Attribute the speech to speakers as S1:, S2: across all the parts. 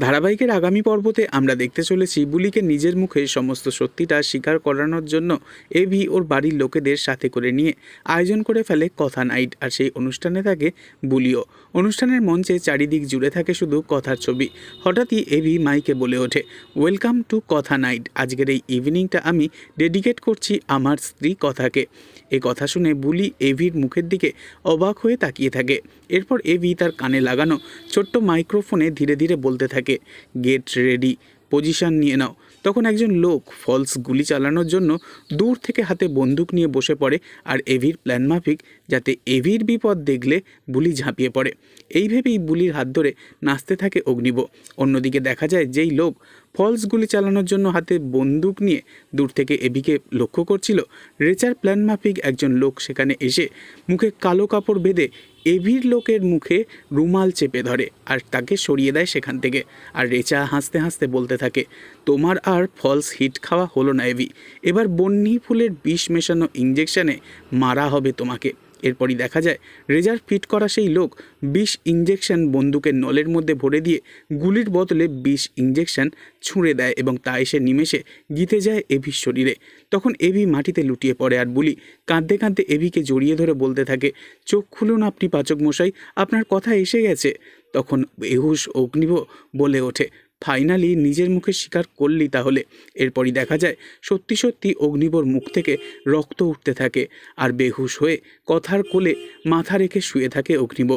S1: ধারাবাহিকের আগামী পর্বতে আমরা দেখতে চলেছি বুলিকে নিজের মুখে সমস্ত সত্যিটা স্বীকার করানোর জন্য এভি ওর বাড়ির লোকেদের সাথে করে নিয়ে আয়োজন করে ফেলে কথা নাইট আর সেই অনুষ্ঠানে থাকে বুলিও। অনুষ্ঠানের মঞ্চে চারিদিক জুড়ে থাকে শুধু কথার ছবি। হঠাৎই এভি মাইকে বলে ওঠে ওয়েলকাম টু কথা নাইট। আজকের এই ইভিনিংটা আমি ডেডিকেট করছি আমার স্ত্রী কথাকে। এ কথা শুনে বুলি এভির মুখের দিকে অবাক হয়ে তাকিয়ে থাকে। এরপর এভি তার কানে লাগানো ছোট্ট মাইক্রোফোনে ধীরে ধীরে বলতে থাকে গেট রেডি পজিশন নিয়ে নাও। তখন একজন লোক ফলস গুলি চালানোর জন্য দূর থেকে হাতে বন্দুক নিয়ে বসে পড়ে আর এভির প্ল্যান মাফিক যাতে এভির বিপদ দেখলে বুলি ঝাঁপিয়ে পড়ে। এই ভেবেই বুলির হাত ধরে নাচতে থাকে অগ্নিব। অন্যদিকে দেখা যায় যেই লোক ফলস গুলি চালানোর জন্য হাতে বন্দুক নিয়ে দূর থেকে এভিকে লক্ষ্য করছিল রেচার প্ল্যান মাফিক একজন লোক সেখানে এসে মুখে কালো কাপড় বেঁধে এভির লোকের মুখে রুমাল চেপে ধরে আর তাকে সরিয়ে দেয় সেখান থেকে। আর রেচা হাসতে হাসতে বলতে থাকে, তোমার আর ফলস হিট খাওয়া হলো না এভি এবার বন্যি ফুলের বিষ মেশানো ইঞ্জেকশানে মারা হবে তোমাকে। এরপরই দেখা যায়, রেজার ফিট করা সেই লোক বিষ ইঞ্জেকশন বন্দুকের নলের মধ্যে ভরে দিয়ে গুলির বদলে বিষ ইঞ্জেকশন ছুঁড়ে দেয় এবং তা এসে নিমেষে গিতে যায় এভির শরীরে। তখন এভি মাটিতে লুটিয়ে পড়ে আর বুলি কাঁদতে কাঁদতে এভিকে জড়িয়ে ধরে বলতে থাকে, চোখ খুলুন আপনি পাচক মশাই, আপনার কথা এসে গেছে। তখন বেহুশ অগ্নিব বলে ওঠে ফাইনালি নিজের মুখে স্বীকার করলি তাহলে। এরপরই দেখা যায়, সত্যি সত্যি অগ্নিবর মুখ থেকে রক্ত উঠতে থাকে আর বেহুশ হয়ে কথার কোলে মাথা রেখে শুয়ে থাকে অগ্নিব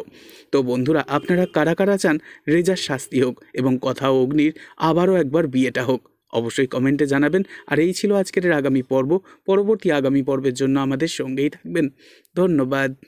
S1: তো বন্ধুরা, আপনারা কারা কারা চান রেজার শাস্তি হোক এবং কথা অগ্নির আবারও একবার বিয়েটা হোক, অবশ্যই কমেন্টে জানাবেন। আর এই ছিল আজকের আগামী পর্ব। পরবর্তী আগামী পর্বের জন্য আমাদের সঙ্গেই থাকবেন। ধন্যবাদ।